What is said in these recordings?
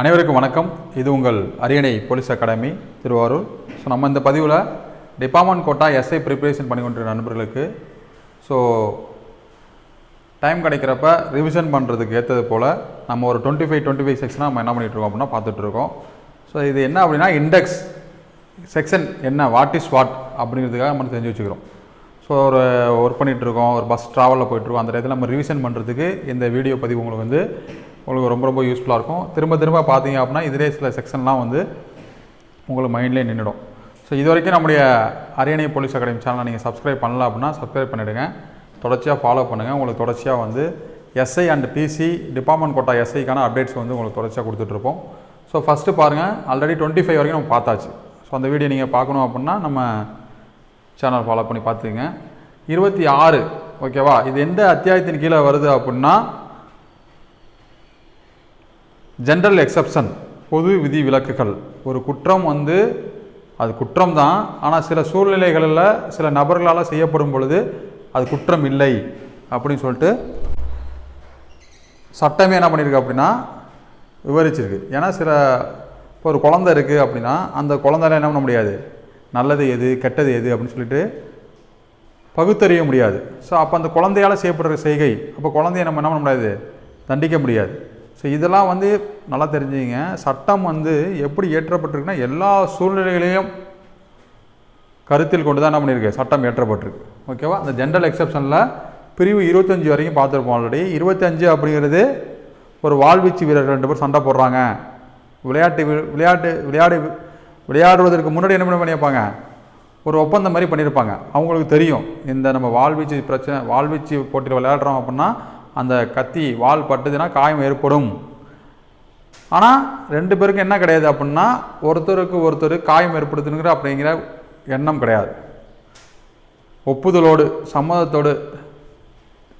அனைவருக்கும் வணக்கம். இது உங்கள் அரியணை போலீஸ் அகாடமி திருவாரூர். ஸோ நம்ம இந்த பதிவில் டிபார்ட்மெண்ட் கோட்டா எஸ்ஐ ப்ரிப்பரேஷன் பண்ணி நண்பர்களுக்கு ஸோ டைம் கிடைக்கிறப்ப ரிவிஷன் பண்ணுறதுக்கு ஏற்றது போல் நம்ம ஒரு டுவெண்ட்டி ஃபைவ் டுவெண்ட்டி ஃபைவ் செக்ஷனாக நம்ம என்ன பண்ணிகிட்டு இருக்கோம் அப்படின்னா பார்த்துட்ருக்கோம் ஸோ இது என்ன அப்படின்னா இண்டெக்ஸ் செக்ஷன் என்ன வாட் இஸ் வாட் அப்படிங்கிறதுக்காக நம்ம தெரிஞ்சு வச்சுக்கிறோம். ஸோ ஒரு ஒர்க் பண்ணிகிட்டு இருக்கோம் ஒரு பஸ் ட்ராவலில் போயிட்டுருக்கோம். அந்த இடத்துல நம்ம ரிவிஷன் பண்ணுறதுக்கு இந்த வீடியோ பதிவு உங்களுக்கு வந்து உங்களுக்கு ரொம்ப ரொம்ப யூஸ்ஃபுல்லாக இருக்கும். திரும்ப திரும்ப பார்த்தீங்க அப்படின்னா இதிலே சில செக்ஷன்லாம் வந்து உங்களுக்கு மைண்ட்லேயே நின்றுடும் ஸோ இது வரைக்கும் நம்முடைய அரியணை போலீஸ் அகாடமி சேனலை நீங்கள் சப்ஸ்கிரைப் பண்ணல அப்படின்னா சப்ஸ்கிரைப் பண்ணிவிடுங்க தொடர்ச்சியாக ஃபாலோ பண்ணுங்கள் உங்களுக்கு தொடர்ச்சியாக வந்து SI and PC department quota எஸ்ஐக்கான updates வந்து உங்களுக்கு தொடர்ச்சியாக கொடுத்துட்ருப்போம் ஸோ ஃபஸ்ட்டு பாருங்கள் ஆல்ரெடி டுவெண்ட்டி ஃபைவ் வரைக்கும் நம்ம பார்த்தாச்சு. ஸோ அந்த வீடியோ நீங்கள் பார்க்கணும் அப்படின்னா நம்ம சேனல் ஃபாலோ பண்ணி பார்த்துங்க இருபத்தி ஆறு ஓகேவா இது எந்த அத்தியாயத்தின் கீழே வருது அப்படின்னா ஜென்ரல் எக்ஸப்ஷன் பொது விதி விலக்குகள். ஒரு குற்றம் வந்து அது குற்றம் தான் ஆனால் சில சூழ்நிலைகளில் சில நபர்களால் செய்யப்படும் பொழுது அது குற்றம் இல்லை அப்படின்னு சொல்லிட்டு சட்டமே என்ன பண்ணியிருக்கு அப்படின்னா விவரிச்சிருக்கு. ஏன்னா சில இப்போ ஒரு குழந்தை இருக்குது அப்படின்னா அந்த குழந்தைல என்ன பண்ண முடியாது? நல்லது எது கெட்டது எது அப்படின்னு சொல்லிட்டு பகுத்தறிய முடியாது. ஸோ அப்போ அந்த குழந்தையால் செய்யப்படுற செய்கை அப்போ குழந்தைய நம்ம என்ன பண்ண முடியாது? தண்டிக்க முடியாது. ஸோ இதெல்லாம் வந்து நல்லா தெரிஞ்சுங்க. சட்டம் வந்து எப்படி ஏற்றப்பட்டிருக்குன்னா எல்லா சூழ்நிலைகளையும் கருத்தில் கொண்டு தான் என்ன பண்ணியிருக்கு? சட்டம் ஏற்றப்பட்டிருக்கு ஓகேவா அந்த ஜென்ரல் எக்ஸப்ஷனில் பிரிவு இருபத்தஞ்சி வரைக்கும் பார்த்துருப்போம் ஆல்ரெடி இருபத்தஞ்சு அப்படிங்கிறது ஒரு வாழ்வீச்சு வீரர்கள் ரெண்டு பேர் சண்டை போடுறாங்க. விளையாட்டு விளையாட்டு விளையாடு விளையாடுவதற்கு முன்னாடி என்ன பண்ணியிருப்பாங்க? ஒரு ஒப்பந்தம் மாதிரி பண்ணியிருப்பாங்க. அவங்களுக்கு தெரியும். இந்த நம்ம வாழ்வீச்சு பிரச்சனை வாழ்வீச்சு போட்டியில் விளையாடுறோம் அப்படின்னா அந்த கத்தி வால் பட்டுதுன்னா காயம் ஏற்படும். ஆனால் ரெண்டு பேருக்கும் என்ன கிடையாது அப்படின்னா ஒருத்தருக்கு ஒருத்தர் காயம் ஏற்படுத்துனுங்கிற அப்படிங்கிற எண்ணம் கிடையாது. ஒப்புதலோடு சம்மதத்தோடு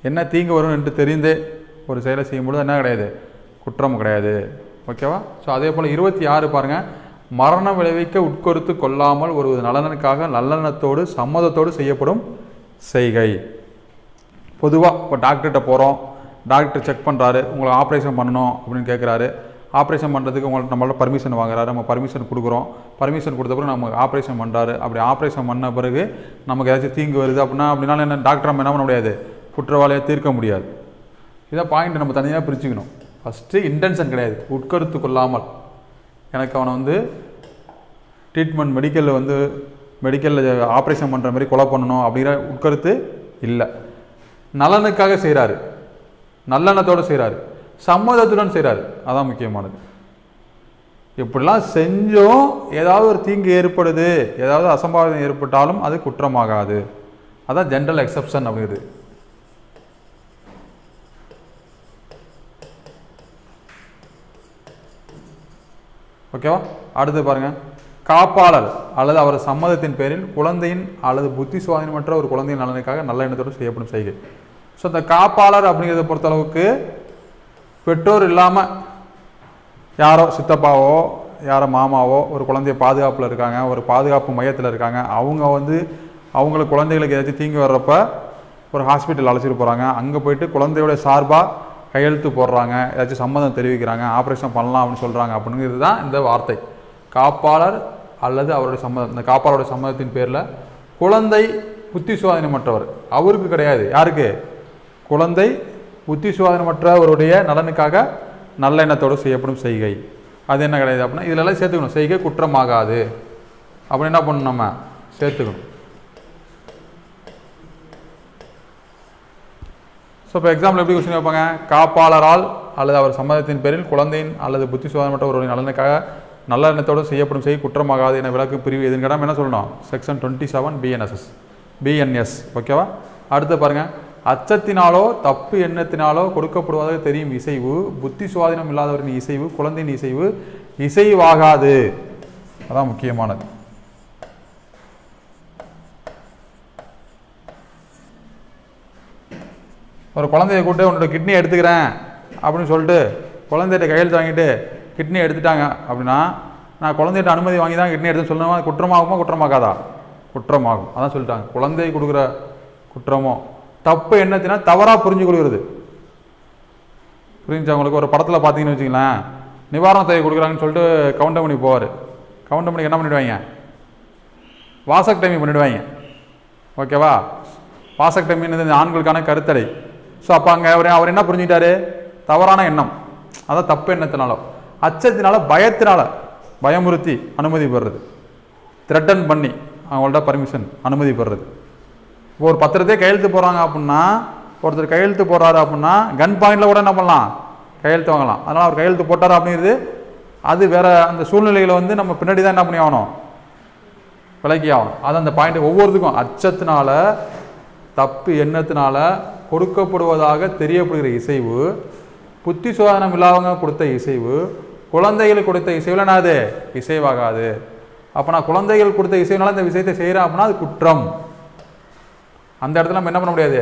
என்ன தீங்கு வரும் என்று தெரிந்தே ஒரு செயலை செய்யும்பொழுது என்ன கிடையாது? குற்றம் கிடையாது. ஓகேவா? ஸோ அதே போல் இருபத்தி ஆறு பாருங்கள் மரணம் விளைவிக்க உட்கொருத்து கொள்ளாமல் ஒரு நலனுக்காக நல்லெண்ணத்தோடு சம்மதத்தோடு செய்யப்படும் செய்கை. பொதுவாக இப்போ டாக்டர்கிட்ட போகிறோம் டாக்டர் செக் பண்ணுறாரு உங்களை ஆப்ரேஷன் பண்ணணும் அப்படின்னு கேட்குறாரு ஆப்ரேஷன் பண்ணுறதுக்கு உங்களுக்கு நம்மளோட பர்மிஷன் வாங்குறாரு. நம்ம பர்மிஷன் கொடுக்குறோம். பர்மிஷன் கொடுத்த பிறகு நம்ம ஆப்ரேஷன் பண்ணுறாரு அப்படி ஆப்ரேஷன் பண்ண பிறகு நமக்கு ஏதாச்சும் தீங்கு வருது அப்படின்னா அப்படின்னால என்ன டாக்டர் நம்ம என்ன பண்ண முடியாது? குற்றவாளியாக தீர்க்க முடியாது. இதான் பாயிண்ட் நம்ம தனியாக பிரிச்சுக்கணும். ஃபஸ்ட்டு இன்டென்ஷன் கிடையாது. உட்கருத்து கொள்ளாமல். எனக்கு அவனை வந்து ட்ரீட்மெண்ட் மெடிக்கலில் வந்து மெடிக்கலில் ஆப்ரேஷன் பண்ணுற மாதிரி கொலை பண்ணணும் அப்படிங்கிற உட்கருத்து இல்லை. நலனுக்காக செய்கிறாரு நல்லெண்ணத்தோடு செய்கிறாரு சம்மதத்துடன் செய்கிறாரு அதான் முக்கியமானது. இப்படிலாம் செஞ்சும் ஏதாவது ஒரு தீங்கு ஏற்படுது ஏதாவது அசம்பாவிதம் ஏற்பட்டாலும் அது குற்றமாகாது. அதான் ஜென்ரல் எக்ஸப்ஷன் அப்படிங்கிறது. ஓகேவா அடுத்து பாருங்கள் காப்பாளர் அல்லது அவர் சம்மதத்தின் பேரில் குழந்தையின் அல்லது புத்தி சுவாதீனமற்ற ஒரு குழந்தையின் நலனுக்காக நல்ல எண்ணத்தோடு செய்யப்படும் செய்கை. ஸோ இந்த காப்பாளர் அப்படிங்கிறத பொறுத்தளவுக்கு பெற்றோர் இல்லாமல் யாரோ சித்தப்பாவோ யாரோ மாமாவோ ஒரு குழந்தைய பாதுகாப்பில் இருக்காங்க ஒரு பாதுகாப்பு மையத்தில் இருக்காங்க அவங்க வந்து அவங்களுக்கு குழந்தைகளுக்கு ஏதாச்சும் தீங்கு வர்றப்ப ஒரு ஹாஸ்பிட்டல் அழைச்சிட்டு போகிறாங்க அங்கே போயிட்டு குழந்தையோட சார்பாக கையெழுத்து போடுறாங்க ஏதாச்சும் சம்மதம் தெரிவிக்கிறாங்க ஆப்ரேஷன் பண்ணலாம் அப்படின்னு சொல்கிறாங்க அப்படிங்கிறது தான் இந்த வார்த்தை. காப்பாளர் அல்லது அவருடைய சம்மதம் இந்த காப்பாளருடைய சம்மதத்தின் பேரில் குழந்தை புத்தி சுவாதீனமற்றவர் அவருக்கு கிடையாது. யாருக்கு? குழந்தை புத்தி சுவாதீனமற்றவருடைய நலனுக்காக நல்லெண்ணத்தோடு செய்யப்படும் செய்கை. அது என்ன கிடையாது அப்படின்னா இதிலெல்லாம் சேர்த்துக்கணும். செய்கை குற்றமாகாது. அப்படி என்ன பண்ணணும் நம்ம? சேர்த்துக்கணும். ஸோ இப்போ எக்ஸாம்பிள் எப்படி கொஸ்டின் வைப்பாங்க காப்பாளரால் அல்லது அவர் சம்மதத்தின் பேரில் குழந்தையின் அல்லது புத்தி சுவாதமற்ற ஒருவரின் நலனுக்காக நல்ல எண்ணத்தோடு செய்யப்படும் செய்ய குற்றமாகாது என விளக்கும் பிரிவு எதுன்னு கேட்டால் என்ன சொல்லணும்? Section twenty seven BNSS BNS ஓகேவா அடுத்து பாருங்கள் அச்சத்தினாலோ தப்பு எண்ணத்தினாலோ கொடுக்கப்படுவதாக தெரியும் இசைவு. புத்தி சுவாதீனம் இல்லாதவரின் இசைவு குழந்தையின் இசைவு இசைவாகாது. அதான் முக்கியமானது. ஒரு குழந்தைய கூப்பிட்டு உன்னோட கிட்னி எடுத்துக்கிறேன் அப்படின்னு சொல்லிட்டு குழந்தைகிட்ட கையெழுத்து வாங்கிட்டு கிட்னி எடுத்துட்டாங்க அப்படின்னா நான் குழந்தைகிட்ட அனுமதி வாங்கி தான் கிட்னி எடுத்து சொல்லணுமா அது குற்றமாகுமா குற்றமாகாதா? குற்றமாகும். அதான் சொல்லிட்டாங்க. குழந்தை கொடுக்குற குற்றமோ? தப்பு என்னத்தினா தவறாக புரிஞ்சு கொடுக்குறது புரிஞ்சு உங்களுக்கு? ஒரு படத்தில் பார்த்தீங்கன்னு வச்சுங்களேன் நிவாரண தொகை கொடுக்குறாங்கன்னு சொல்லிட்டு கவுண்டர் பண்ணி போவார். கவுண்டர் பண்ணி என்ன வாசக் வாசக்டமி பண்ணிவிடுவாங்க ஓகேவா? வாசக்டமின்னு இந்த ஆண்களுக்கான கருத்தடை. ஸோ அப்போ அங்கே அவர் அவர் என்ன புரிஞ்சுக்கிட்டாரு? தவறான எண்ணம். அதான் தப்பு எண்ணத்தினாலும். அச்சத்தினால பயத்தினால பயமுறுத்தி அனுமதி பெறுறது த்ரெட்டன் பண்ணி அவங்கள்ட்ட பர்மிஷன் அனுமதி பெறுறது இப்போ ஒரு பத்திரத்தையே கையெழுத்து போடுறாங்க அப்படின்னா ஒருத்தர் கையெழுத்து போடுறாரு அப்படின்னா கன் பாயிண்டில் கூட என்ன பண்ணலாம்? கையெழுத்து வாங்கலாம். அதனால் அவர் கையெழுத்து போட்டார் அப்படிங்கிறது அது வேற அந்த சூழ்நிலையில் வந்து நம்ம பின்னாடி தான் என்ன பண்ணி ஆகணும் விலகி ஆகணும். அது அந்த பாயிண்ட் ஒவ்வொருத்துக்கும். அச்சத்தினால தப்பு எண்ணத்தினால கொடுக்கப்படுவதாக தெரியப்படுகிற இசைவு புத்தி சோதனம் இல்லாதவங்க கொடுத்த இசைவு குழந்தைகள் கொடுத்த இசைவில் என்னது இசைவாகாது. அப்போ நான் குழந்தைகள் கொடுத்த இசைவினால இந்த விஷயத்தை செய்கிறேன் அப்படின்னா அது குற்றம். அந்த இடத்துல நம்ம என்ன பண்ண முடியாது?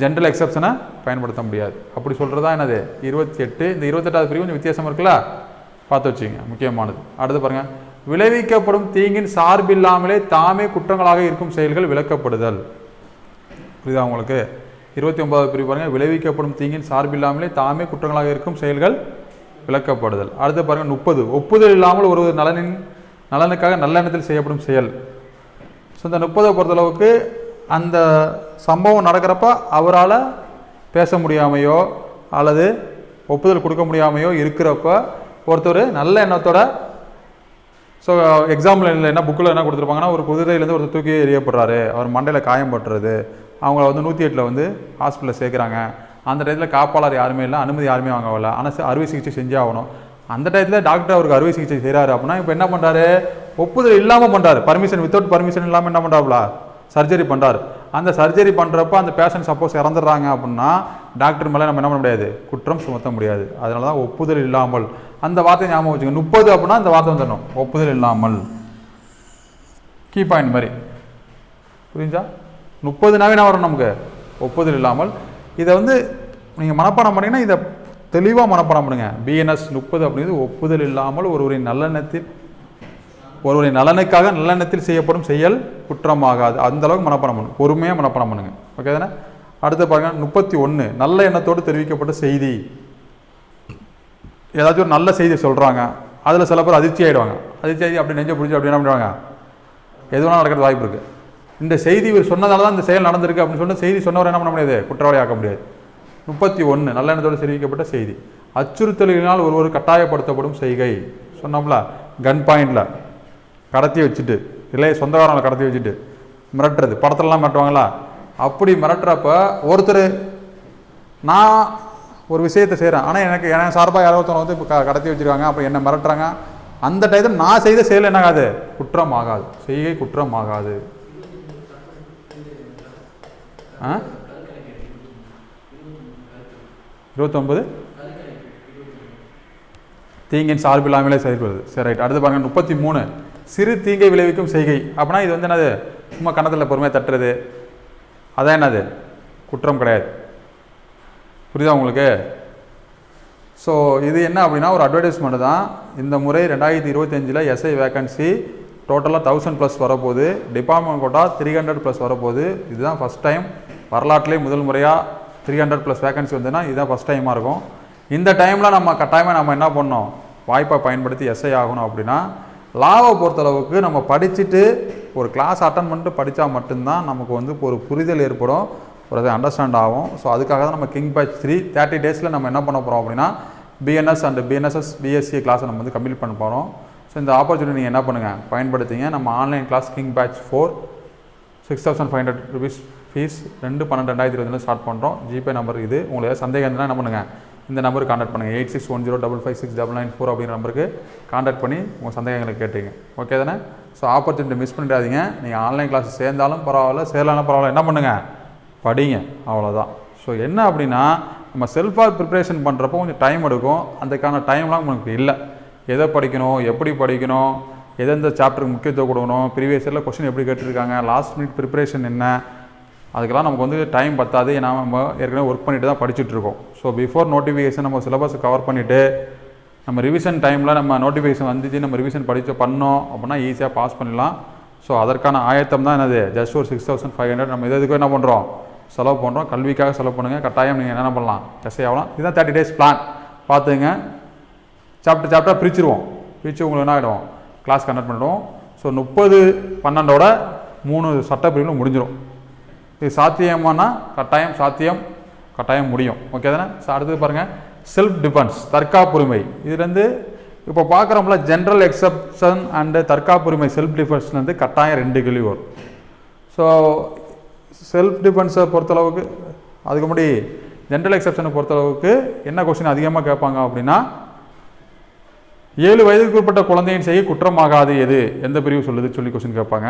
ஜென்ரல் எக்ஸப்ஷனை பயன்படுத்த முடியாது. அப்படி சொல்கிறது தான் என்னது? இருபத்தி எட்டு இந்த இருபத்தெட்டாவது பிரிவு கொஞ்சம் வித்தியாசம் இருக்குல்ல? பார்த்து வச்சுங்க முக்கியமானது. அடுத்து பாருங்கள் விளைவிக்கப்படும் தீங்கின் சார்பில்லாமலே தாமே குற்றங்களாக இருக்கும் செயல்கள் விளக்கப்படுதல். புரியுதா உங்களுக்கு? இருபத்தி ஒன்பதாவது பிரிவு பாருங்கள் விளைவிக்கப்படும் தீங்கின் சார்பில்லாமலே தாமே குற்றங்களாக இருக்கும் செயல்கள் விளக்கப்படுதல். அடுத்து பாருங்கள் முப்பது. ஒப்புதல் இல்லாமல் ஒரு நலனின் நலனுக்காக நல்லெண்ணத்தில் செய்யப்படும் செயல். ஸோ இந்த முப்பதை பொறுத்தளவுக்கு அந்த சம்பவம் நடக்கிறப்ப அவரால் பேச முடியாமையோ அல்லது ஒப்புதல் கொடுக்க முடியாமையோ இருக்கிறப்ப ஒருத்தர் நல்ல எண்ணத்தோட ஸோ எக்ஸாம்பிள் என்ன புக்கில் என்ன கொடுத்துருப்பாங்கன்னா ஒரு குதிரையிலேருந்து ஒருத்தர் தூக்கி எறியப்படுறாரு. அவர் மண்டையில் காயம் பட்டுறது அவங்கள வந்து நூற்றி எட்டில் வந்து ஹாஸ்பிட்டலில் சேர்க்குறாங்க. அந்த டயத்தில் காப்பாளர் யாருமே இல்லை அனுமதி யாருமே வாங்கவில்லை. ஆனால் அறுவை சிகிச்சை செஞ்சே ஆகணும். அந்த டயத்தில் டாக்டர் அவருக்கு அறுவை சிகிச்சை செய்கிறாரு அப்படின்னா இப்போ என்ன பண்ணுறாரு ஒப்புதல் இல்லாமல் பண்ணுறாரு பர்மிஷன் வித்தவுட் பர்மிஷன் இல்லாமல் என்ன பண்ணுறாப்புல சர்ஜரி பண்ணுறாரு அந்த சர்ஜரி பண்ணுறப்ப அந்த பேஷண்ட் சப்போஸ் இறந்துடுறாங்க அப்படின்னா டாக்டர் மேலே நம்ம என்ன பண்ண முடியாது? குற்றம் சுமத்த முடியாது. அதனால தான் ஒப்புதல் இல்லாமல். அந்த வார்த்தை ஞாபகம் வச்சுங்க முப்பது அப்படின்னா அந்த வார்த்தை வந்துடணும். ஒப்புதல் இல்லாமல். கீ பாயிண்ட் மாதிரி. புரிஞ்சா? முப்பதுனாவே என்ன வரும் நமக்கு? ஒப்புதல் இல்லாமல். இதை வந்து நீங்கள் மனப்பாடம் பண்ணீங்கன்னா இதை தெளிவாக மனப்பாடம் பண்ணுங்க. பிஎன்எஸ் முப்பது அப்படிங்கிறது ஒப்புதல் இல்லாமல் ஒருவரின் நல்லெண்ணத்தில் ஒருவரின் நலனுக்காக நல்லெண்ணத்தில் செய்யப்படும் செயல் குற்றமாகாது. அந்த அளவுக்கு மனப்பாடம் பண்ணுங்க பொறுமையாக மனப்பாடம் பண்ணுங்க. ஓகே தானே? அடுத்து பாருங்க முப்பத்தி ஒன்று நல்ல எண்ணத்தோடு தெரிவிக்கப்பட்ட செய்தி. ஏதாச்சும் ஒரு நல்ல செய்தி சொல்கிறாங்க அதில் சில பேர் அதிர்ச்சி ஆகிடுவாங்க அதிர்ச்சி ஆகி அப்படி நெஞ்ச பிடிச்சி அப்படி என்ன பண்ணுவாங்க எது வேணாலும் நடக்கிறது வாய்ப்பு இருக்குது இந்த செய்தி இவர் சொன்னதால தான் இந்த செயல் நடந்திருக்கு அப்படின்னு சொன்ன செய்தி சொன்னவர் என்ன பண்ண முடியாது? குற்றவாளி ஆக்க முடியாது. முப்பத்தி ஒன்று நல்லெண்ணத்தோடு தெரிவிக்கப்பட்ட செய்தி. அச்சுறுத்தலினால் ஒருவர் கட்டாயப்படுத்தப்படும் செய்கை. சொன்னோம்ல கன் பாயிண்டில் கடத்தி வச்சுட்டு இல்லை சொந்தக்காரங்களை கடத்தி வச்சுட்டு மிரட்டுறது. படத்துலலாம் மிரட்டுவாங்களா? அப்படி மிரட்டுறப்ப ஒருத்தர் நான் ஒரு விஷயத்தை செய்கிறேன் ஆனால் எனக்கு என் சார்பாக யாரோ ஒருத்தவங்க வந்து இப்போ கடத்தி வச்சுருக்காங்க அப்போ என்ன மிரட்டுறாங்க. அந்த டயத்தில் நான் செய்த செயல் என்ன ஆகாது குற்றம் ஆகாது செய்கை குற்றம் ஆகாது ஆ? இருபத்தொம்பது தீங்கின் சார்பில்லாமலே செயல்படுது. சரி ரைட் அடுத்து பாருங்கள் முப்பத்தி மூணு சிறு தீங்கை விளைவிக்கும் செய்கை. அப்படின்னா இது வந்து என்னது? சும்மா கணத்தில் பொறுமையாக தட்டுறது. அதான் என்னது? குற்றம் கிடையாது. புரியுதா உங்களுக்கு? ஸோ இது என்ன அப்படின்னா ஒரு அட்வர்டைஸ்மெண்ட் தான். இந்த முறை ரெண்டாயிரத்தி இருபத்தஞ்சில் எஸ்ஐ வேகன்சி டோட்டலாக தௌசண்ட் ப்ளஸ் வரப்போகுது. Department quota three hundred plus வரப்போகுது. இதுதான் ஃபஸ்ட் டைம் வரலாற்றிலே முதல் முறையாக த்ரீ ஹண்ட்ரட் ப்ளஸ் வேகன்சி வந்துன்னா இதுதான் ஃபஸ்ட் டைமாக இருக்கும். இந்த டைமில் நம்ம கட்டாயமாக நம்ம என்ன பண்ணோம் வாய்ப்பை பயன்படுத்தி எஸ்ஐ ஆகணும் அப்படின்னா லாவை பொறுத்தளவுக்கு நம்ம படிச்சுட்டு ஒரு கிளாஸ் அட்டன் பண்ணிட்டு படித்தா மட்டும்தான் நமக்கு வந்து ஒரு புரிதல் ஏற்படும். ஒரு அதை அண்டர்ஸ்டாண்ட் ஆகும். ஸோ அதுக்காக தான் நம்ம கிங் பேட்ச் த்ரீ தேர்ட்டி டேஸில் நம்ம என்ன பண்ண போகிறோம் அப்படின்னா பிஎன்எஸ் அண்ட் பிஎன்எஸ்எஸ் பிஎஸ்சி கிளாஸை நம்ம வந்து கம்ப்ளீட் பண்ண போகிறோம் ஸோ இந்த ஆப்பர்ச்சுனிட்டி நீங்கள் என்ன பண்ணுங்கள் பயன்படுத்திங்க. நம்ம online class king batch four six thousand five hundred rupees fees ரெண்டு பன்னெண்டு ரெண்டாயிரத்தி இருபதுல ஸ்டார்ட் பண்ணுறோம் ஜிபே நம்பர் இது. உங்களுக்கு ஏதாவது சந்தேகம் இருந்தால் என்ன பண்ணுங்கள் இந்த நம்பருக்கு கான்டாக்ட் பண்ணுங்கள் eight six one zero double five six double nine four அப்படிங்கிற நம்பருக்கு காண்டாக்ட் பண்ணி உங்கள் சந்தேகங்களை கேட்டீங்க. ஓகே தானே? ஸோ ஆப்பர்ச்சுனிட்டி மிஸ் பண்ணிடாதீங்க. நீங்கள் ஆன்லைன் கிளாஸ் சேர்ந்தாலும் பரவாயில்ல சேரலாம் பரவாயில்ல. என்ன பண்ணுங்கள் படிங்க. அவ்வளோதான் ஸோ என்ன அப்படின்னா நம்ம செல்ஃபாக ப்ரிப்ரேஷன் பண்ணுறப்போ கொஞ்சம் டைம் எடுக்கும். அதுக்கான டைம்லாம் உங்களுக்கு இல்லை. எதை படிக்கணும்? எப்படி படிக்கணும்? எந்தெந்த சாப்டருக்கு முக்கியத்துவம் கொடுக்கணும்? ப்ரீவியஸ் இயரில் கொஸ்டின் எப்படி கேட்டிருக்காங்க? லாஸ்ட் மினிட் ப்ரிப்பரேஷன் என்ன? அதுக்கெல்லாம் நமக்கு வந்து டைம் பத்தாது. ஏன்னா நம்ம ஏற்கனவே ஒர்க் பண்ணிட்டு தான் படிச்சுட்ருக்கோம். ஸோ பிஃபோர் நோட்டிஃபிகேஷன் நம்ம சிலபஸ் கவர் பண்ணிவிட்டு நம்ம ரிவிஷன் டைமில் நம்ம நோட்டிஃபிகேஷன் வந்துச்சு நம்ம ரிவிஷன் படித்து பண்ணோம் அப்படின்னா ஈஸியாக பாஸ் பண்ணிடலாம். ஸோ அதற்கான ஆயத்தம் தான் என்னது? ஜஸ்ட் ஒரு சிக்ஸ் தௌசண்ட் ஃபைவ் ஹண்ட்ரட் நம்ம இது என்ன பண்ணுறோம் செலவு பண்ணுறோம் கல்விக்காக செலவு பண்ணுங்கள் கட்டாயம் நீங்கள் என்ன பண்ணலாம்? எஸ்ஐ ஆகலாம். இதுதான் தேர்ட்டி டேஸ் பிளான் பார்த்துங்க. சாப்டர் சாப்டர் பிரிச்சுருவோம். பிரித்து உங்களுக்கு என்ன ஆகிடும் கிளாஸ் கண்டக்ட் பண்ணிடுவோம். ஸோ முப்பது பன்னெண்டோட மூணு சட்டப்பிரிவுகளும் முடிஞ்சிடும் இது சாத்தியமானா? கட்டாயம் சாத்தியம் கட்டாயம் முடியும். ஓகே தானே? ஸோ அடுத்தது பாருங்கள் செல்ஃப் டிஃபென்ஸ் தற்காப்புரிமை இதுலேருந்து இப்போ பார்க்குறோம்ல ஜென்ரல் எக்ஸப்ஷன் அண்டு தற்காப்புரிமை செல்ஃப் டிஃபென்ஸ்லேருந்து கட்டாயம் ரெண்டு கேள்வி வரும். ஸோ செல்ஃப் டிஃபென்ஸை பொறுத்தளவுக்கு அதுக்கு முன்னாடி ஜென்ரல் எக்ஸப்ஷனை பொறுத்தளவுக்கு என்ன கொஸ்டின் அதிகமாக கேட்பாங்க அப்படின்னா ஏழு வயதுக்கு உட்பட்ட குழந்தையின் செய்ய குற்றமாகாது எது? எந்த பிரிவு சொல்லுது சொல்லி கொஸ்டின் கேட்பாங்க.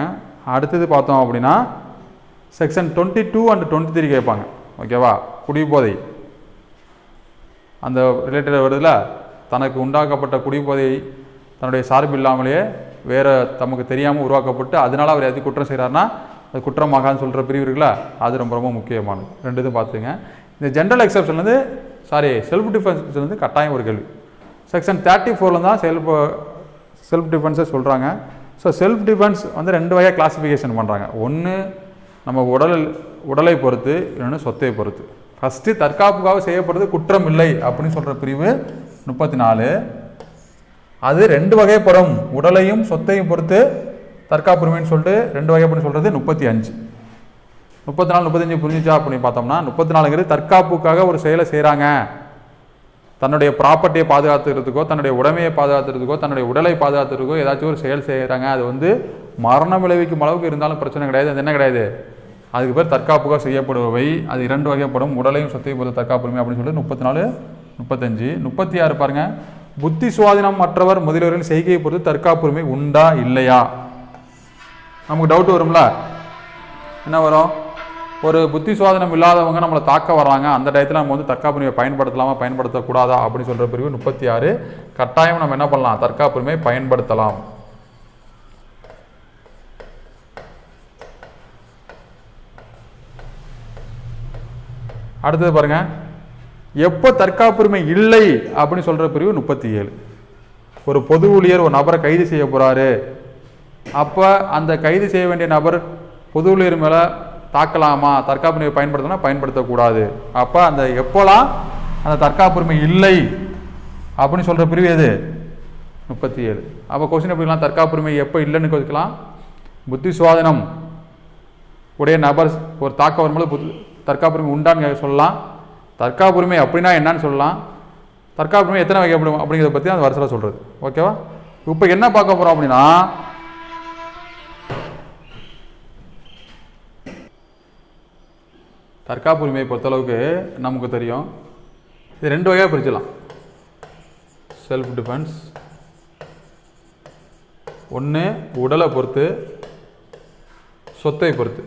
அடுத்தது பார்த்தோம் அப்படின்னா section twenty two and twenty three கேட்பாங்க ஓகேவா குடிபோதை. அந்த ரிலேட்டட் வருதுல தனக்கு உண்டாக்கப்பட்ட குடிபோதை தன்னுடைய சார்பு இல்லாமலேயே வேறு தமக்கு தெரியாமல் உருவாக்கப்பட்டு அதனால் அவர் எது குற்றம் செய்கிறாருன்னா அது குற்றமாகான்னு சொல்கிற பிரிவு இருக்குல்ல அது ரொம்ப ரொம்ப முக்கியமானது. ரெண்டு இதுவும் பார்த்துங்க இந்த ஜென்ரல் எக்ஸப்ஷன்லேருந்து சாரி செல்ஃப் டிஃபென்ஸ்லேருந்து கட்டாயம் ஒரு கேள்வி. செக்ஷன் தேர்ட்டி ஃபோரில் தான் செல்ஃப் செல்ஃப் டிஃபென்ஸை சொல்கிறாங்க ஸோ செல்ஃப் டிஃபென்ஸ் வந்து ரெண்டு வகையாக கிளாஸிஃபிகேஷன் பண்ணுறாங்க ஒன்று நம்ம உடல் உடலை பொறுத்து இன்னொன்று சொத்தை பொறுத்து. ஃபஸ்ட்டு தற்காப்புக்காக செய்யப்படுறது குற்றம் இல்லை அப்படின்னு சொல்கிற பிரிவு முப்பத்தி நாலு அது ரெண்டு வகைப்படும். உடலையும் சொத்தையும் பொறுத்து தற்காப்புரிமைன்னு சொல்லிட்டு ரெண்டு வகைப்படும் சொல்கிறது முப்பத்தி அஞ்சு முப்பத்தி நாலு முப்பத்தஞ்சு புரிஞ்சிச்சா அப்படின்னு பார்த்தோம்னா முப்பத்தி நாலுங்கிறது தற்காப்புக்காக ஒரு செயலை செய்கிறாங்க தன்னுடைய ப்ராப்பர்ட்டியை பாதுகாத்துக்கிறதுக்கோ தன்னுடைய உடமையை பாதுகாத்துறதுக்கோ தன்னுடைய உடலை பாதுகாத்துறதுக்கோ ஏதாச்சும் ஒரு செயல் செய்கிறாங்க அது வந்து மரணம் விளைவிக்கும் அளவுக்கு இருந்தாலும் பிரச்சனை கிடையாது. அது என்ன கிடையாது? அதுக்கு பேர் தற்காப்புக்காக செய்யப்படுபவை. அது இரண்டு வகைப்படும் உடலையும் சொத்தையும் பொறுத்த தற்காப்புரிமை அப்படின்னு சொல்லிட்டு முப்பத்தி நாலு முப்பத்தஞ்சு. முப்பத்தி ஆறு பாருங்க. புத்தி சுவாதீனம் மற்றவர் முதல்வரின் செய்கையை பொறுத்து தற்காப்புரிமை உண்டா இல்லையா? நமக்கு டவுட் வரும்ல? என்ன வரும்? ஒரு புத்தி சுவாதனம் இல்லாதவங்க நம்மளை தாக்க வராங்க அந்த டயத்தில் நம்ம வந்து தற்காப்புரிமையை பயன்படுத்தலாமா பயன்படுத்தக்கூடாதா அப்படின்னு சொல்கிற பிரிவு முப்பத்தி ஆறு கட்டாயம் நம்ம என்ன பண்ணலாம்? தற்காப்புரிமை பயன்படுத்தலாம். அடுத்தது பாருங்கள் எப்போ தற்காப்புரிமை இல்லை அப்படின்னு சொல்கிற பிரிவு முப்பத்தி ஏழு ஒரு பொது ஊழியர் ஒரு நபரை கைது செய்ய போகிறாரு அப்போ அந்த கைது செய்ய வேண்டிய நபர் பொது ஊழியர் மேலே தாக்கலாமா? தற்காப்புரிமை பயன்படுத்தினா பயன்படுத்தக்கூடாது. அப்போ அந்த எப்போலாம் அந்த தற்காப்புரிமை இல்லை அப்படின்னு சொல்கிற பிரிவு எது? முப்பத்தி ஏழு அப்போ கொஸ்டின் எப்படிலாம் தற்காப்புரிமை எப்போ இல்லைன்னு கொதிக்கலாம். புத்தி சுவாதனம் உடைய நபர் ஒரு தாக்கம் வரும்போது புத்தி தற்காப்புரிமை உண்டான்னு சொல்லலாம். தற்காப்புரிமை அப்படின்னா என்னன்னு சொல்லலாம். தற்காப்புரிமை எத்தனை வகைப்படும் அப்படிங்கிறத பற்றி அந்த வருஷத்தில் சொல்கிறது ஓகேவா இப்போ என்ன பார்க்க போகிறோம் அப்படின்னா தற்காப்புரிமையை பொறுத்தளவுக்கு நமக்கு தெரியும். இது ரெண்டு வகையாக பிரிச்சலாம். செல்ஃப் டிஃபென்ஸ் ஒன்று உடலை பொறுத்து சொத்தை பொறுத்து.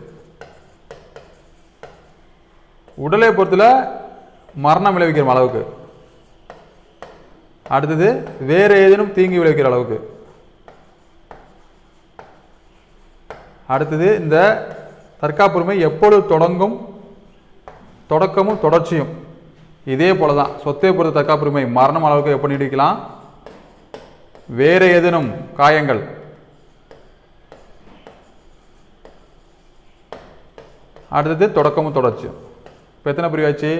உடலை பொறுத்தில் மரணம் விளைவிக்கிற அளவுக்கு. அடுத்தது வேறு ஏதேனும் தீங்கு விளைவிக்கிற அளவுக்கு. அடுத்தது இந்த தற்காப்புரிமை எப்பொழுது தொடங்கும்? தொடக்கமும் தொடர்ச்சியும். இதே போல தான் சொத்தை பொறுத்த தற்காப்புரிமை மரணம் அளவுக்கு எப்போ நீடிக்கலாம்? வேறு ஏதேனும் காயங்கள். அடுத்தது தொடக்கமும் தொடர்ச்சியும். இப்போ எத்தனை பிரிவாச்சு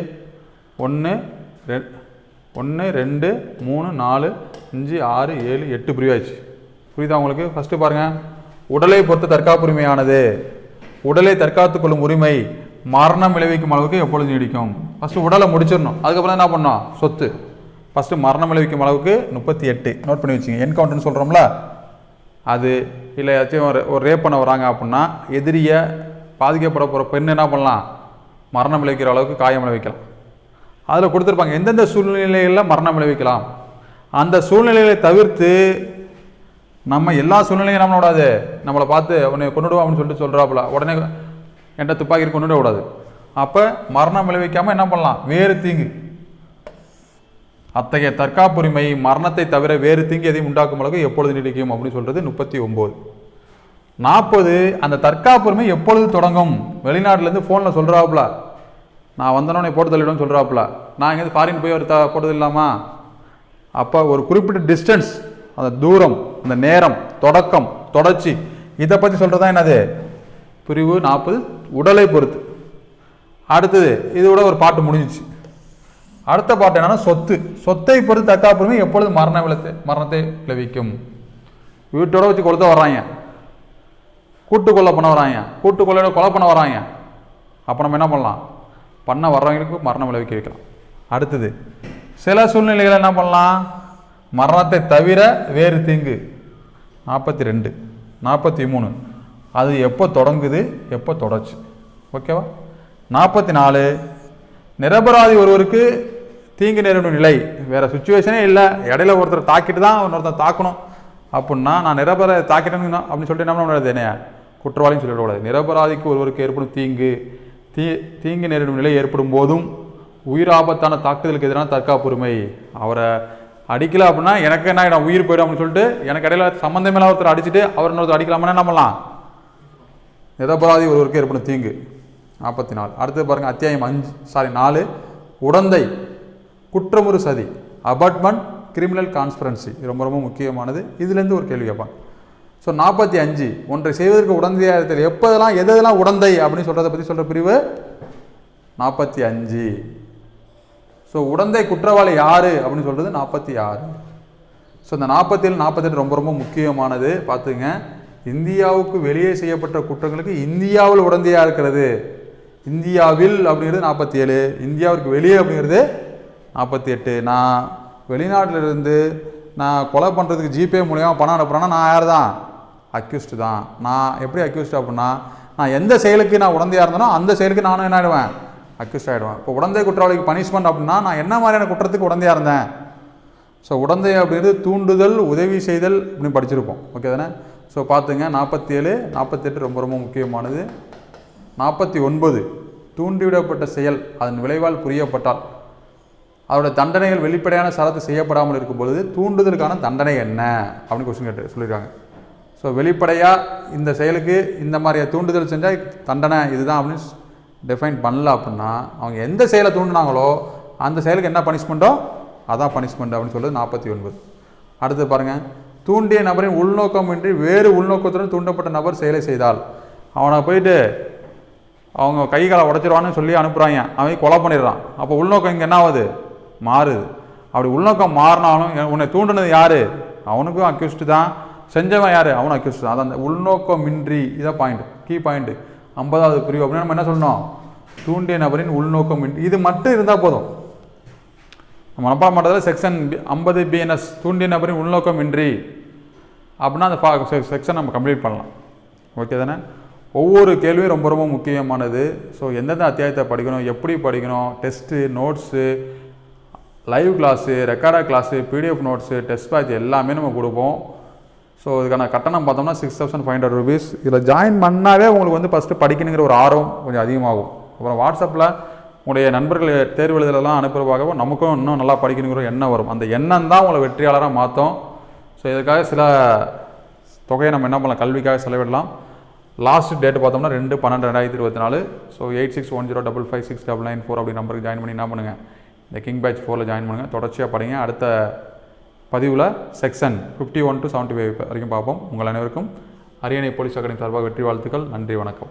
ஒன்று ரெ ஒன்று ரெண்டு மூணு நாலு அஞ்சு ஆறு ஏழு எட்டு பிரிவாச்சு புரியுதா உங்களுக்கு? ஃபஸ்ட்டு பாருங்கள் உடலை பொறுத்த தற்காப்புரிமையானது. உடலை தற்காத்து கொள்ளும் உரிமை மரணம் விளைவிக்கும் அளவுக்கு எப்பொழுது நீடிக்கும்? ஃபஸ்ட்டு உடலை முடிச்சிடணும். அதுக்கப்புறம் என்ன பண்ணோம் சொத்து. ஃபஸ்ட்டு மரணம் விளைவிக்கும் அளவுக்கு முப்பத்தி எட்டு. நோட் பண்ணி வச்சுங்க. என்கவுண்டர்னு சொல்கிறோம்ல அது இல்லை ஏதாச்சும் ஒரு ஒரு ரேப் பண்ண வராங்க அப்படின்னா எதிரியை பாதிக்கப்பட போகிற பெண் என்ன பண்ணலாம்? மரணம் விளைவிக்கிற அளவுக்கு காயம் விளைவிக்கலாம். அதில் கொடுத்துருப்பாங்க எந்தெந்த சூழ்நிலைகளில் மரணம் விளைவிக்கலாம்? அந்த சூழ்நிலைகளை தவிர்த்து நம்ம எல்லா சூழ்நிலையும் நம்ம விடாது நம்மளை பார்த்து உன்னை கொண்டுடுவோம் அப்படின்னு சொல்லிட்டு சொல்கிறாப்புல உடனே என்கிட்ட துப்பாக்கி கொண்டுட கூடாது அப்போ மரணம் விளைவிக்காமல் என்ன பண்ணலாம்? வேறு தீங்கு. அத்தகைய தற்காப்புரிமை மரணத்தை தவிர வேறு தீங்கு எதையும் உண்டாக்கும் அளவுக்கு எப்பொழுது நீடிக்கும் அப்படின்னு சொல்கிறது முப்பத்தி ஒம்பது. நாற்பது அந்த தற்காப்புரிமை எப்பொழுது தொடங்கும்? வெளிநாட்டிலேருந்து ஃபோனில் சொல்கிறாப்புல நான் வந்தனோடனே போட்டு தள்ளிடுவேன்னு சொல்கிறாப்புல நான் இங்கேருந்து ஃபாரின் போய் ஒரு த போட்டது இல்லாமா அப்போ ஒரு குறிப்பிட்ட டிஸ்டன்ஸ் அந்த தூரம் அந்த நேரம் தொடக்கம் தொடர்ச்சி இதை பற்றி சொல்கிறது தான் என்னது? பிரிவு நாற்பது உடலை பொறுத்து. அடுத்தது இதோட ஒரு பாட்டு முடிஞ்சிச்சு. அடுத்த பாட்டு என்னன்னா சொத்து. சொத்தை பொறுத்து தற்காப்புரிமை எப்பொழுது மரண விளத்து மரணத்தை விளைவிக்கும்? வீட்டோட வச்சு கொடுத்து வர்றாங்க. கூட்டு கொலை பண்ண வராங்க. கூட்டு கொள்ளையோட கொலை பண்ண வராங்க. அப்போ நம்ம என்ன பண்ணலாம்? பண்ண வர்றவங்களுக்கு மரணம் விளைவிக்க வைக்கலாம். அடுத்தது சில சூழ்நிலைகள் என்ன பண்ணலாம்? மரணத்தை தவிர வேறு தீங்கு. நாற்பத்தி ரெண்டு நாற்பத்தி மூணு அது எப்போ தொடங்குது? எப்போ தொடச்சு ஓகேவா நாற்பத்தி நாலு நிரபராதி ஒருவருக்கு தீங்கு நேரிடும் நிலை. வேறு சுச்சுவேஷனே இல்லை. இடையில ஒருத்தர் தாக்கிட்டு தான் இன்னொருத்தர் தாக்கணும். அப்படின்னா நான் நிரபராதி தாக்கிட்டேன்னு அப்படின்னு சொல்லிட்டு என்ன பண்ண முடியாது என்னைய குற்றவாளின்னு சொல்லிடக்கூடாது. நிரபராதிக்கு ஒருவருக்கு ஏற்படும் தீங்கு தீ தீங்கு நேரிடும் நிலை ஏற்படும் போதும் உயிர் ஆபத்தான தாக்குதலுக்கு எதிரான தற்காப்புரிமை. அவரை அடிக்கல அப்படின்னா எனக்கு என்ன நான் உயிர் போயிடும் அப்படின்னு சொல்லிட்டு எனக்கு இடையில சம்மந்தமே ஒருத்தர் அடிச்சுட்டு அவர் இன்னொருத்தர் அடிக்கலாம்னா என்ன பண்ணலாம்? நிரபராதி ஒருவருக்கு ஏற்படும் தீங்கு. நாற்பத்தி நாலு அடுத்து பாருங்க அத்தியாயம் அஞ்சு சாரி நாலு. உடந்தை குற்றமுறு சதி அபார்ட்மெண்ட் கிரிமினல் கான்ஸ்பரன்சி ரொம்ப ரொம்ப முக்கியமானது. இதுலேருந்து ஒரு கேள்வி கேட்பாங்க ஸோ நாற்பத்தி அஞ்சு. ஒன்றை செய்வதற்கு உடந்தையாக இருத்தல் எப்போதெல்லாம் எதெல்லாம் உடந்தை அப்படின்னு சொல்கிறத பற்றி சொல்கிற பிரிவு? நாற்பத்தி அஞ்சு. ஸோ உடந்தை குற்றவாளி யார் அப்படின்னு சொல்கிறது நாற்பத்தி ஆறு. ஸோ இந்த நாற்பத்தேழு நாற்பத்தெட்டு ரொம்ப ரொம்ப முக்கியமானது. பார்த்துங்க. இந்தியாவுக்கு வெளியே செய்யப்பட்ட குற்றங்களுக்கு இந்தியாவில் உடந்தையாக இருக்கிறது? இந்தியாவில் அப்படிங்கிறது நாற்பத்தி ஏழு இந்தியாவிற்கு வெளியே அப்படிங்கிறது நாற்பத்தி எட்டு நான் வெளிநாட்டில் இருந்து நான் கொலை பண்ணுறதுக்கு ஜிபே மூலியமாக பணம் அனுப்புகிறேன்னா நான் யார் தான் அக்யூஸ்டு தான். நான் எப்படி அக்யூஸ்டு அப்படின்னா நான் எந்த செயலுக்கு நான் உடந்தையாக இருந்தேனோ அந்த செயலுக்கு நானும் என்ன ஆகிடுவேன் அக்யூஸ்ட் ஆகிடுவேன் இப்போ உடந்தை குற்றவாளிக்கு பனிஷ்மெண்ட் அப்படின்னா நான் என்ன மாதிரியான குற்றத்துக்கு உடந்தையாக இருந்தேன்? ஸோ உடந்தை அப்படிங்கிறது தூண்டுதல் உதவி செய்தல் அப்படின்னு படிச்சிருப்போம். ஓகே தானே? ஸோ பார்த்துங்க நாற்பத்தி ஏழு நாற்பத்தெட்டு ரொம்ப ரொம்ப முக்கியமானது. நாற்பத்தி ஒன்பது தூண்டிவிடப்பட்ட செயல் அதன் விளைவால் புரியப்பட்டால். அதோடய தண்டனைகள் வெளிப்படையான சரத்து செய்யப்படாமல் இருக்கும் பொழுது தூண்டுதலுக்கான தண்டனை என்ன? அப்படின்னு கொஸ்டின் கேட்டு சொல்லியிருக்காங்க. ஸோ வெளிப்படையாக இந்த செயலுக்கு இந்த மாதிரி தூண்டுதல் செஞ்சால் தண்டனை இதுதான் அப்படின்னு டிஃபைன் பண்ணல அப்படின்னா அவங்க எந்த செயலை தூண்டினாங்களோ அந்த செயலுக்கு என்ன பனிஷ்மெண்ட்டோ அதான் பனிஷ்மெண்ட் அப்படின்னு சொல்லுது நாற்பத்தி ஒன்பது. அடுத்து பாருங்கள் தூண்டிய நபரின் உள்நோக்கமின்றி வேறு உள்நோக்கத்துடன் தூண்டப்பட்ட நபர் செயலை செய்தால் அவனை போயிட்டு அவங்க கை உடச்சிருவான்னு சொல்லி அனுப்புகிறாங்க அவன் கொலை பண்ணிடுறான். அப்போ உள்நோக்கம் இங்கே என்ன ஆகுது மாறுது. அப்படி உள்நோக்கம் மாறினாலும் உன்னை தூண்டுனது யார்? அவனுக்கும் அக்யூஸ்டு தான். செஞ்சவன் யார்? அவனை அக்யூஸ்டு தான் அது அந்த உள்நோக்கமின்றி இதான் பாயிண்ட் கீ பாயிண்ட் ஐம்பதாவது பிரிவு. அப்படின்னு நம்ம என்ன சொல்லணும்? தூண்டிய நபரின் உள்நோக்கமின்றி. இது மட்டும் இருந்தால் போதும். நம்ம மனப்பாட மாட்டதில் செக்ஷன் ஐம்பது பிஎன்எஸ் தூண்டிய நபரின் உள்நோக்கமின்றி. அப்படின்னா அந்த செக்ஷன் நம்ம கம்ப்ளீட் பண்ணலாம். ஓகே தானே? ஒவ்வொரு கேள்வியும் ரொம்ப ரொம்ப முக்கியமானது. ஸோ எந்தெந்த அத்தியாயத்தை படிக்கணும்? எப்படி படிக்கணும்? Test notes live class ரெக்கார்டாக class PDF notes test batch எல்லாமே நம்ம கொடுப்போம். ஸோ இதுக்கான கட்டணம் பார்த்தோம்னா six thousand five hundred rupees இதில் ஜாயின் பண்ணாவே உங்களுக்கு வந்து ஃபஸ்ட்டு படிக்கணுங்கிற ஒரு ஆர்வம் கொஞ்சம் அதிகமாகும். அப்புறம் வாட்ஸ்அப்பில் உங்களுடைய நண்பர்கள் தேர்வு எழுதலாம் அனுப்புறதுக்காக நமக்கும் இன்னும் நல்லா படிக்கணுங்கிற எண்ணம் வரும். அந்த எண்ணம் தான் உங்களை வெற்றியாளராக மாற்றும். ஸோ இதுக்காக சில தொகையை நம்ம என்ன பண்ணலாம்? கல்விக்காக செலவிடலாம். லாஸ்ட் டேட் பார்த்தோம்னா ரெண்டு பன்னெண்டு ரெண்டாயிரத்தி இருபத்தி நாலு. So eight six one zero double five six double nine four அப்படி நம்பருக்கு ஜாயின் பண்ணி என்ன பண்ணுங்கள் இந்த கிங் பேட்ச் ஃபோரில் ஜாயின் பண்ணுங்கள் தொடர்ச்சியாக படிங்க. அடுத்த பதிவில் section fifty one to seventy five வரைக்கும் பார்ப்போம். உங்கள் அனைவருக்கும் அரியணை போலீஸ் அகாடமி சார்பாக வெற்றி வாழ்த்துக்கள். நன்றி வணக்கம்.